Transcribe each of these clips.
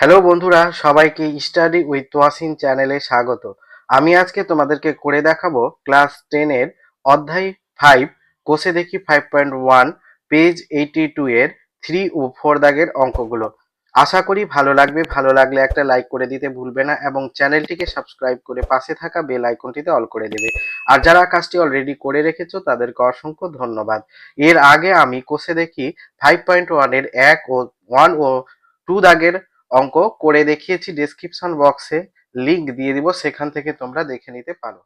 Hello বন্ধুরা, সবাইকে study with Toyasin চ্যানেলে স্বাগত। আমি আজকে তোমাদেরকে করে দেখাবো ক্লাস টেনের অধ্যায় ফাইভ কোষে দেখি five point one page eighty two এর থ্রি ও ফোর দাগের অঙ্কগুলো। আশা করি ভালো লাগবে, ভালো লাগলে একটা লাইক করে দিতে ভুলবে না এবং চ্যানেলটিকে সাবস্ক্রাইব করে পাশে থাকা বেল আইকনটিতে অল করে দেবে। আর যারা কাজটি অলরেডি করে রেখেছো, তাদেরকে অসংখ্য ধন্যবাদ। এর আগে আমি কোষে দেখি ফাইভ পয়েন্ট ওয়ানের এক ও ওয়ান ও টু দাগের অঙ্ক করে দেখিয়েছি ডেসক্রিপশন বক্সে লিংক দিয়ে দিব, সেখান থেকে তোমরা দেখে নিতে পারো।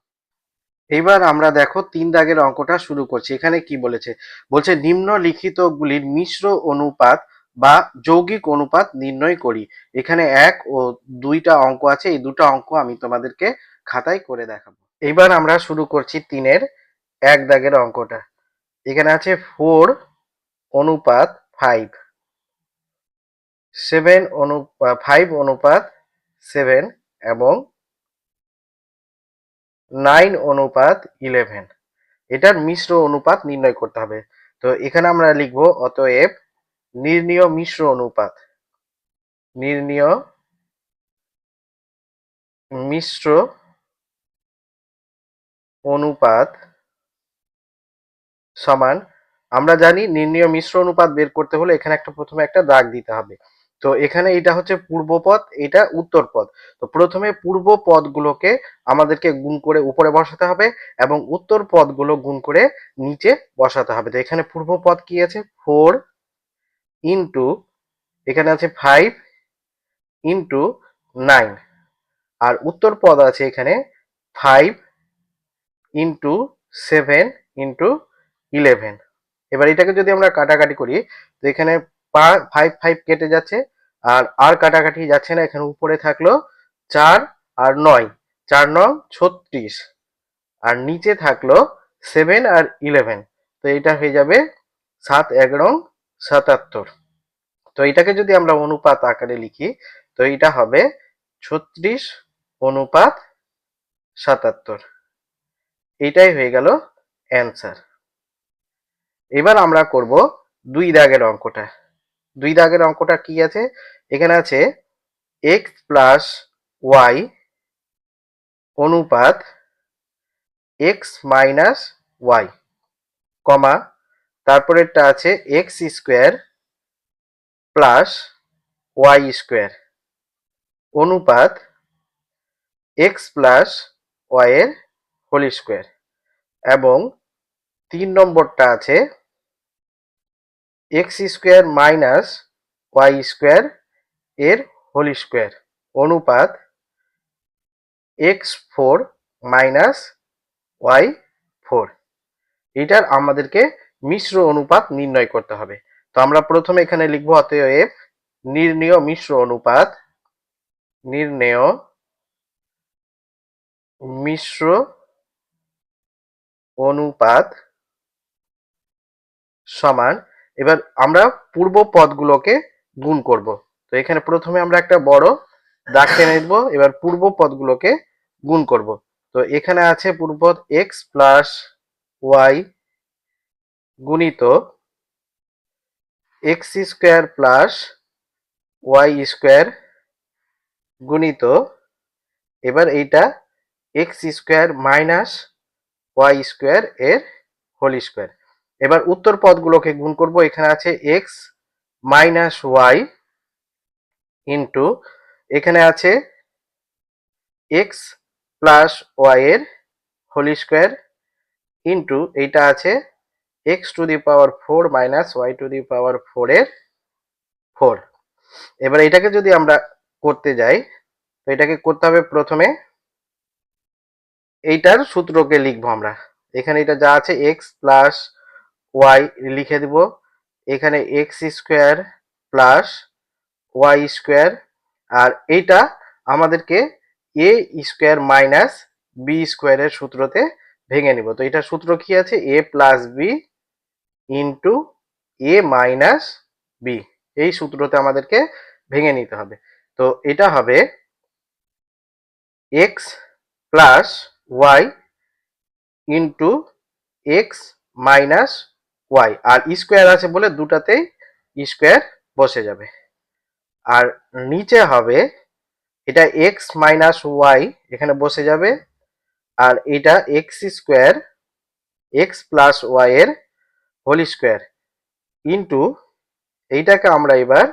এইবার আমরা দেখো তিন দাগের অঙ্কটা শুরু করছি। এখানে কি বলেছে? বলছে, নিম্নলিখিতগুলির মিশ্র অনুপাত বা যৌগিক অনুপাত নির্ণয় করি। এখানে এক ও দুইটা অঙ্ক আছে, এই দুটো অঙ্ক আমি তোমাদেরকে খাতায় করে দেখাবো। এইবার আমরা শুরু করছি তিনের এক দাগের অঙ্কটা। এখানে আছে ফোর অনুপাত ফাইভ সেভেন অনুপাত ফাইভ অনুপাত সেভেন এবং নাইন অনুপাত ইলেভেন এটার মিশ্র অনুপাত নির্ণয় করতে হবে। তো এখানে আমরা লিখব, অতএব নির্ণীয় মিশ্র অনুপাত। নির্ণীয় মিশ্র অনুপাত সমান, আমরা জানি নির্ণীয় মিশ্র অনুপাত বের করতে হলে এখানে একটা প্রথমে একটা দাগ দিতে হবে। তো এখানে এটা হচ্ছে পূর্ব পদ এটা উত্তর পদ তো প্রথমে পূর্ব পদগুলোকে আমাদেরকে গুণ করে উপরে বসাতে হবে এবং উত্তর পদগুলো গুণ করে নিচে বসাতে হবে। তো এখানে পূর্ব পদ কি আছে? ফোর ইন্টু, এখানে আছে ফাইভ ইন্টু নাইন। আর উত্তর পদ আছে এখানে five into seven into eleven. এবার এটাকে যদি আমরা কাটাকাটি করি, তো এখানে ফাইভ ফাইভ কেটে যাচ্ছে, আর আর কাটাকাটি যাচ্ছে না, এখানে উপরে থাকল চার আর নয়, চার নং ছত্রিশ, আর নিচে থাকল সেভেন আর ইলেভেন তো এটা হয়ে যাবে সাত এগারো সাতাত্তর। তো এটাকে যদি আমরা অনুপাত আকারে লিখি, তো এটা হবে ছত্রিশ অনুপাত সাতাত্তর। এটাই হয়ে গেল অ্যান্সার এবার আমরা করব দুই দাগের অঙ্কটা। দুই দাগের অঙ্কটা কি আছে? এখানে আছে এক্স প্লাস ওয়াই অনুপাত এক্স মাইনাস ওয়াই কমা। তারপরেরটা আছে x square plus y square অনুপাত এক্স প্লাস ওয়াই এর হোল স্কোয়ার এবং তিন নম্বরটা আছে x square minus y square এর হোল স্কোয়ার অনুপাত x four minus y four এটার আমাদেরকে মিশ্র অনুপাত নির্ণয় করতে হবে। তো আমরা প্রথমে এখানে লিখব অতএব নির্ণেয় মিশ্র অনুপাত, নির্ণেয় মিশ্র অনুপাত সমান এবার আমরা পূর্ব পদগুলোকে গুণ করব। তো এখানে প্রথমে আমরা একটা বড় দাগ টেনে নেব, এবার পূর্ব পদগুলোকে গুণ করব। তো এখানে আছে পূর্ব পদ এক্স প্লাস ওয়াই গুণিত x square plus y square গুণিত, এবার এইটা x square minus y square এর হোল স্কোয়ার এবার উত্তর পদগুলোকে গুণ করব। এখানে আছে এক্স মাইনাস ওয়াই ইন্টু এখানে আছে এক্স প্লাস ওয়াই এর হোল স্কোয়ার ইন্টু এইটা আছে x to the power four minus y to the power four এর ফোর এবার এটাকে যদি আমরা করতে যাই, তো এটাকে করতে হবে প্রথমে এইটার সূত্রকে লিখব আমরা। এখানে এটা যা আছে এক্স প্লাস ওয়াই লিখে দিব। এখানে x square plus y square আর এইটা আমাদেরকে এ স্কোয়ার মাইনাস বি স্কোয়ারের সূত্রতে ভেঙে নিব। তো এটা সূত্র কি আছে? A plus b into a minus b এই সূত্রতে আমাদেরকে ভেঙে নিতে হবে। তো এটা হবে x plus y into x minus y আর স্কোয়ার আছে বলে দুটাতেই স্কোয়ার বসে যাবে। আর নিচে হবে, এটা এক্স মাইনাস ওয়াই এখানে বসে যাবে, আর এটা x square x plus y এর হোল স্কোয়ার ইন্টু এইটাকে আমরা এবার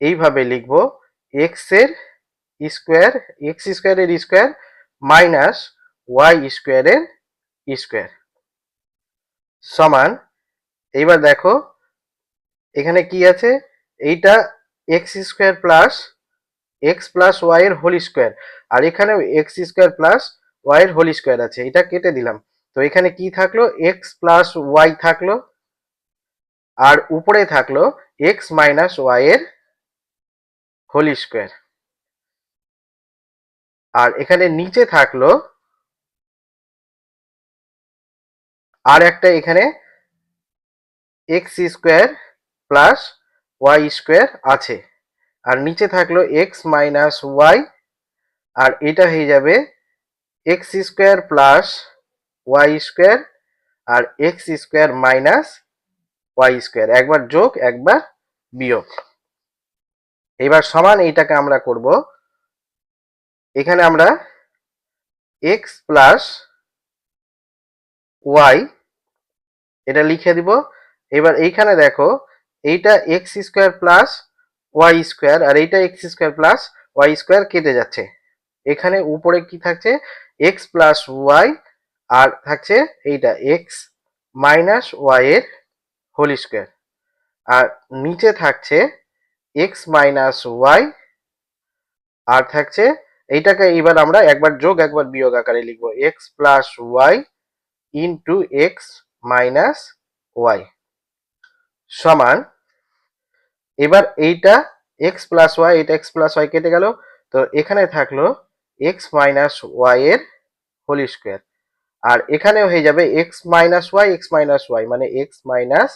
এইভাবে লিখব এক্সের স্কোয়ার এক্স স্কোয়ারের স্কোয়ার মাইনাস ওয়াই স্কোয়ারের স্কোয়ার সমান এইবার দেখো, এখানে কি আছে? এইটা x square plus x plus y এর হোল স্কোয়ার আর এখানে এক্স স্কোয়ার প্লাস ওয়াই এর হোল স্কোয়ার আছে, এটা কেটে দিলাম। তো এখানে কি থাকল? এক্স প্লাস ওয়াই থাকল, আর উপরে থাকল এক্স মাইনাস ওয়াই এর হোল স্কোয়ার আর এখানে নিচে থাকল, আর একটা এখানে x square plus y square আছে। আর নিচে থাকল এক্স মাইনাস ওয়াই আর এটা হয়ে যাবে x square plus y square আর x square minus y square একবার যোগ, একবার বিয়োগ। এবার সমান এইটাকে আমরা করব। এখানে আমরা এক্স প্লাস ওয়াই এটা লিখে দিব। এবার এইখানে দেখো, এইটা x square plus y square আর এইটা x square plus y square কেটে যাচ্ছে। এখানে উপরে কি থাকছে? এক্স প্লাস ওয়াই আর থাকছে এইটা এক্স মাইনাস ওয়াই এর হোল স্কোয়ার আর নিচে থাকছে এক্স মাইনাস ওয়াই আর থাকছে এইটাকে এবার আমরা একবার যোগ, একবার বিয়োগ আকারে লিখব। X plus y into x minus y সমান, এবার এইটা এক্স প্লাস ওয়াই এটা এক্স প্লাস ওয়াই কেটে গেল, তো এখানে থাকল এক্স মাইনাস ওয়াই এর হোল স্কোয়ার আর এখানেও হয়ে যাবে x minus y x minus y মানে এক্স মাইনাস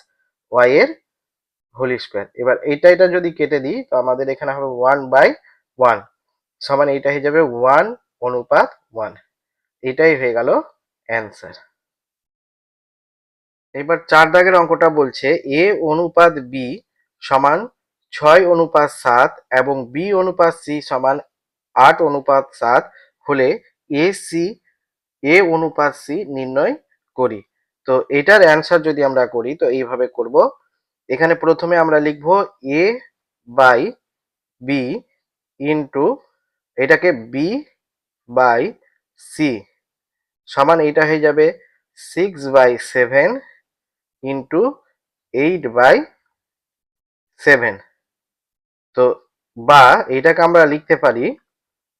ওয়াই এর হোল স্কোয়ার এবার এইটা এটা যদি কেটে দিই, তো আমাদের এখানে হবে ওয়ান বাই ওয়ান সমান এইটা হয়ে যাবে ওয়ান অনুপাত ওয়ান এটাই হয়ে গেল অ্যান্সার এবার চার দাগের অঙ্কটা বলছে, এ অনুপাত বি সমান ছয় অনুপাত সাত এবং বি অনুপাত সি সমান আট অনুপাত সাত হলে এ সি এ অনুপাত সি নির্ণয় করি। তো এটার অ্যান্সার যদি আমরা করি, তো এইভাবে করব। এখানে প্রথমে আমরা লিখব এ বাই বি ইন্টু এটাকে বি বাই সি সমান এটা হয়ে যাবে six by seven into eight by seven তো বা এটাকে আমরা লিখতে পারি,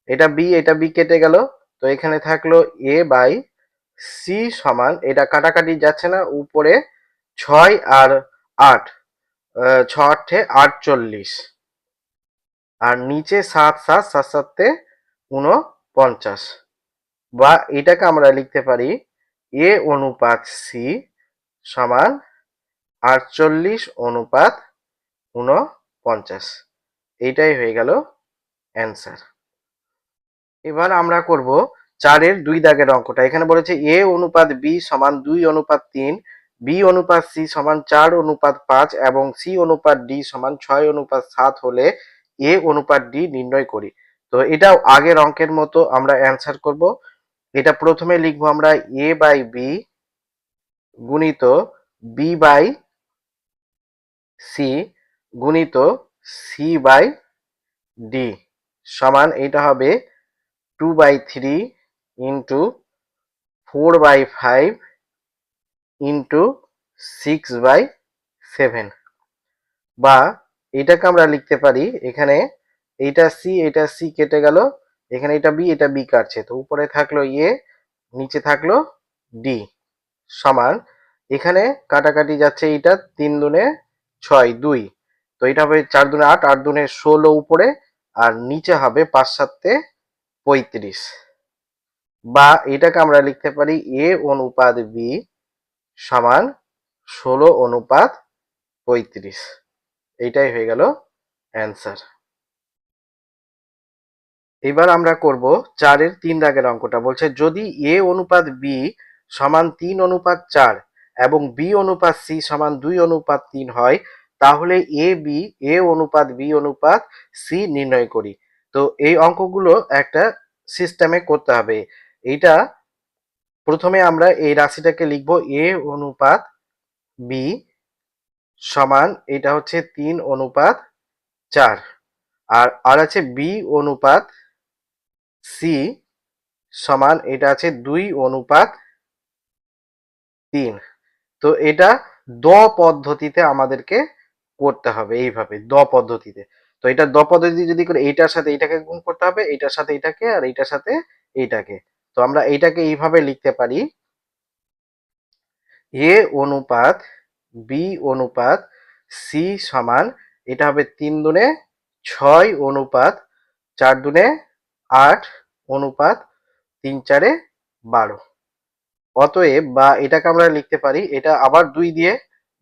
এটা বি এটা বি কেটে গেল, তো এখানে থাকল এ বাই সি সমান, এটা কাটাকাটি যাচ্ছে না, উপরে ছয় আর আট ছ আটে আটচল্লিশ, আর নিচে সাত সাত সাত, সাতে উনপঞ্চাশ বা এটাকে আমরা লিখতে পারি এ অনুপাত সি সমান আটচল্লিশ অনুপাত উনপঞ্চাশ এইটাই হয়ে গেল অ্যান্সার। এবার আমরা করব চারের দুই দাগের অঙ্কটা। এখানে বলেছে এ অনুপাত বি সমান দুই অনুপাত তিন, বি অনুপাত সি সমান চার অনুপাত পাঁচ এবং সি অনুপাত ডি সমান ছয় অনুপাত সাত হলে এ অনুপাত ডি নির্ণয় করি। তো এটাও আগের অঙ্কের মতো আমরা অ্যান্সার করব। এটা প্রথমে লিখব আমরা এ বাই বি গুণিত বি বাই সি গুণিত সি বাই ডি সমান এটা হবে two by three into four by five into six by seven বা এটাকে আমরা লিখতে পারি এখানে এইটা সি এটা সি কেটে গেল, এখানে এটা বি এটা বি কাটছে, তো উপরে থাকল এ নিচে থাকল ডি সমান। এখানে কাটাকাটি যাচ্ছে এইটা তিন দুনে ছয় দুই। তো এটা হবে চার দুনে আট আট দুনে ষোলো উপরে, আর নিচে হবে পাঁচ সাতে পঁয়ত্রিশ। বা এটাকে আমরা লিখতে পারি এ অনুপাত বি সমান ষোলো অনুপাত পঁয়ত্রিশ। এইটাই হয়ে গেল অ্যান্সার। এবার আমরা করব চারের তিন দাগের অঙ্কটা। বলছে যদি এ অনুপাত বি সমান তিন অনুপাত চার এবং বি অনুপাত সি সমান দুই অনুপাত তিন হয়, তাহলে এ বি, এ অনুপাত বি অনুপাত সি নির্ণয় করি। তো এই অঙ্কগুলো একটা সিস্টেমে করতে হবে। এটা প্রথমে আমরা এই রাশিটাকে লিখব এ অনুপাত বি সমান, এটা হচ্ছে তিন অনুপাত চার। আর আর আছে বি অনুপাত সি সমান, এটা আছে দুই অনুপাত তিন। তো এটা দ পদ্ধতিতে আমাদেরকে করতে হবে এইভাবে, দ পদ্ধতিতে। তো এটা দ পদ্ধতি যদি করে এইটার সাথে এইটাকে গুণ করতে হবে, এইটার সাথে এইটাকে আর এইটার সাথে এইটাকে। তো আমরা এইটাকে এইভাবে লিখতে পারি। এ অনুপাত, বি অনুপাত, সি সমান, এটা হবে তিন দুনে ছয় অনুপাত, চার দুনে আট অনুপাত, তিন চারে বারো। অতএব বা এটাকে আমরা লিখতে পারি, এটা আবার দুই দিয়ে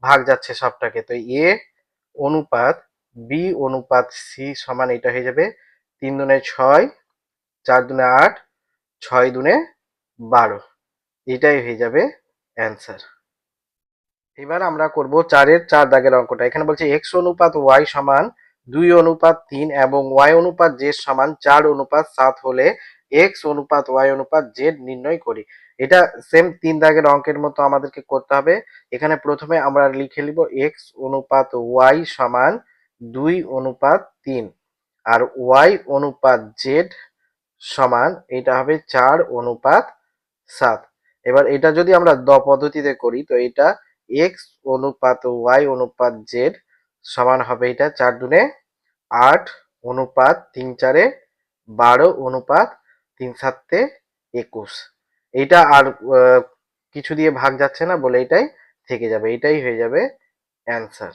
ভাগ যাচ্ছে সবটাকে। তো এ অনুপাত, বি অনুপাত সি সমান এটা হয়ে যাবে তিন দুনে ছয়, চার দুনে আট, ছয় দুনে বারো। এটাই হয়ে যাবে অ্যান্সার। এবার আমরা করব চারের চার দাগের অঙ্কটা। এখানে বলছে এক্স অনুপাত ওয়াই সমান দুই অনুপাত তিন এবং ওয়াই অনুপাত জেড সমান চার অনুপাত সাত হলে এক্স অনুপাত ওয়াই অনুপাত জেড নির্ণয় করি। এটা সেম তিন দাগের অঙ্কের মতো আমাদেরকে করতে হবে। এখানে প্রথমে আমরা লিখে নিব এক্স অনুপাত ওয়াই সমান দুই অনুপাত তিন আর ওয়াই অনুপাত জেড সমান এটা হবে চার অনুপাত সাত। এবার এটা যদি আমরা দ পদ্ধতিতে করি, তো এটা এক্স অনুপাত ওয়াই অনুপাত জেড সমান হবে এটা চার দুনে আট অনুপাত তিন চারে বারো অনুপাত তিন সাতে একুশ। এইটা আর কিছু দিয়ে ভাগ যাচ্ছে না বলে এটাই থেকে যাবে, এটাই হয়ে যাবে অ্যান্সার